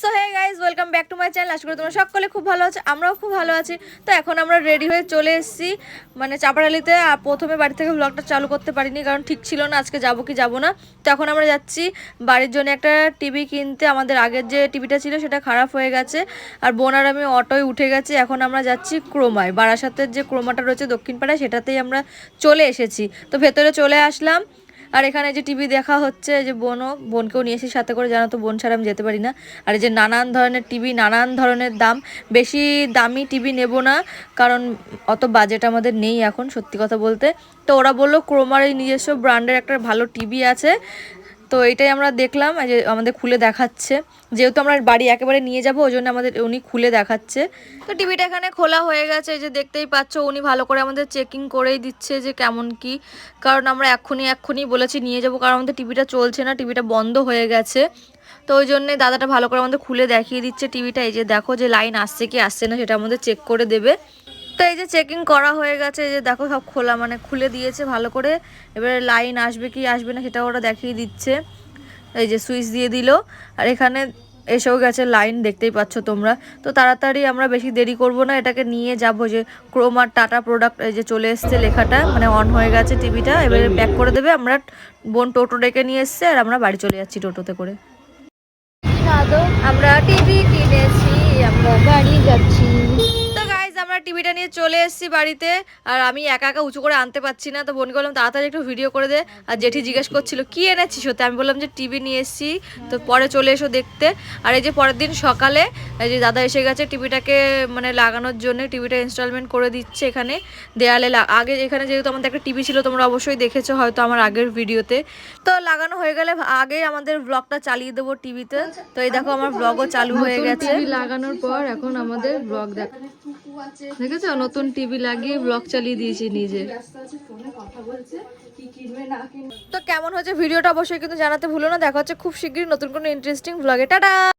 So hey guys welcome back to my channel আশা করি তোমরা সকলে খুব ভালো আছো, আমরাও খুব ভালো আছি। তো এখন আমরা রেডি হয়ে চলে এসেছি। মানে চাপাডালিতে আর প্রথমে বাড়ি থেকে ব্লগটা চালু করতে পারিনি, কারণ ঠিক ছিল না, আজকে যাব কি যাব না। তো এখন আমরা যাচ্ছি, বাড়ির জন্য একটা টিভি কিনতে। আমাদের আগের যে টিভিটা ছিল, সেটা খারাপ হয়ে গেছে। আর বোন আর আমি অটোয় উঠে গেছি, এখন আমরা যাচ্ছি ক্রোমায়। বারাসাতের যে ক্রোমাটা রয়েছে দক্ষিণ পাড়ায়, সেটাতেই আমরা চলে এসেছি। তো ভেতরে চলে আসলাম। আর এখানে যে টিভি দেখা হচ্ছে, যে বোনও, বোনকেও নিয়ে এসে সাথে করে, জানো তো, বোন ছাড়া আমি যেতে পারি না। আর এই যে নানান ধরনের টিভি, নানান ধরনের দাম, বেশি দামি টিভি নেব না, কারণ অত বাজেট আমাদের নেই এখন, সত্যি কথা বলতে। তো ওরা বলল, ক্রোমার এই নিজস্ব ব্র্যান্ডের একটা ভালো টিভি আছে। তো এটাই আমরা দেখলাম যে আমাদের খুলে দেখাচ্ছে। যেহেতু আমরা বাড়ি একেবারে নিয়ে যাব, ওই জন্য আমাদের উনি খুলে দেখাচ্ছে। তো টিভিটা এখানে খোলা হয়ে গেছে, এই যে দেখতেই পাচ্ছ, উনি ভালো করে আমাদের চেকিং করেই দিচ্ছে যে কেমন কি। কারণ আমরা এক্ষুনি এক্ষুনি বলেছি নিয়ে যাব, কারণ আমাদের টিভিটা চলছে না, টিভিটা বন্ধ হয়ে গেছে। তো ওই জন্যে দাদাটা ভালো করে আমাদের খুলে দেখিয়ে দিচ্ছে টিভিটা, এই যে দেখো যে লাইন আসছে কি আসছে না, সেটা আমাদের চেক করে দেবে। তো এই যে চেকিং করা হয়ে গেছে, এই যে দেখো সব খোলা মানে খুলে দিয়েছে ভালো করে। এবারে লাইন আসবে কি আসবে না সেটা ওরা দেখিয়ে দিচ্ছে। এই যে সুইচ দিয়ে দিল। আর এখানে এসেও গেছে লাইন দেখতেই পাচ্ছ তোমরা। তো তাড়াতাড়ি আমরা বেশি দেরি করব না এটাকে নিয়ে যাব যে ক্রোমার টাটা প্রোডাক্ট এই যে চলে এসছে লেখাটা মানে অন হয়ে গেছে টিভিটা এবারে প্যাক করে দেবে। আমরা বোন টোটো ডেকে নিয়ে এসছে আর আমরা বাড়ি চলে যাচ্ছি টোটোতে করে। আমরা টিভি কিনেছি আমরা বাড়ি যাচ্ছি। আমরা টিভিটা নিয়ে চলে এসেছি বাড়িতে আর আমি একা একা উঁচু করে আনতে পারছি না তো বোনকে বললাম তাড়াতাড়ি একটু ভিডিও করে দে। আর জেঠি জিজ্ঞেস করছিল কি এনেছিস হতে আমি বললাম যে টিভি নিয়ে এসেছি তো পরে চলে এসো দেখতে। আর এই যে পরের দিন সকালে এই যে দাদা এসে গেছে টিভিটাকে মানে লাগানোর জন্য টিভিটা ইনস্টলমেন্ট করে দিচ্ছে এখানে। দেয়ালে আগে এখানে যেহেতু আমাদের একটা টিভি ছিল তোমরা অবশ্যই দেখেছ হয়তো আমার আগের ভিডিওতে তো লাগানো হয়ে গেলে আগেই আমাদের ব্লগটা চালিয়ে দেবো টিভিতে। তো এই দেখো আমার ব্লগও চালু হয়ে গেছে। লাগানোর পর এখন আমাদের ব্লগ দেখ দেখেছ? নতুন টিভি লাগিয়ে ব্লগ চালিয়ে দিয়েছি নিজে। তো কেমন হচ্ছে ভিডিওটা অবশ্যই কিন্তু জানাতে ভুলো না। দেখা হচ্ছে খুব শীঘ্রই নতুন কোনো ইন্টারেস্টিং ব্লগে টাটা!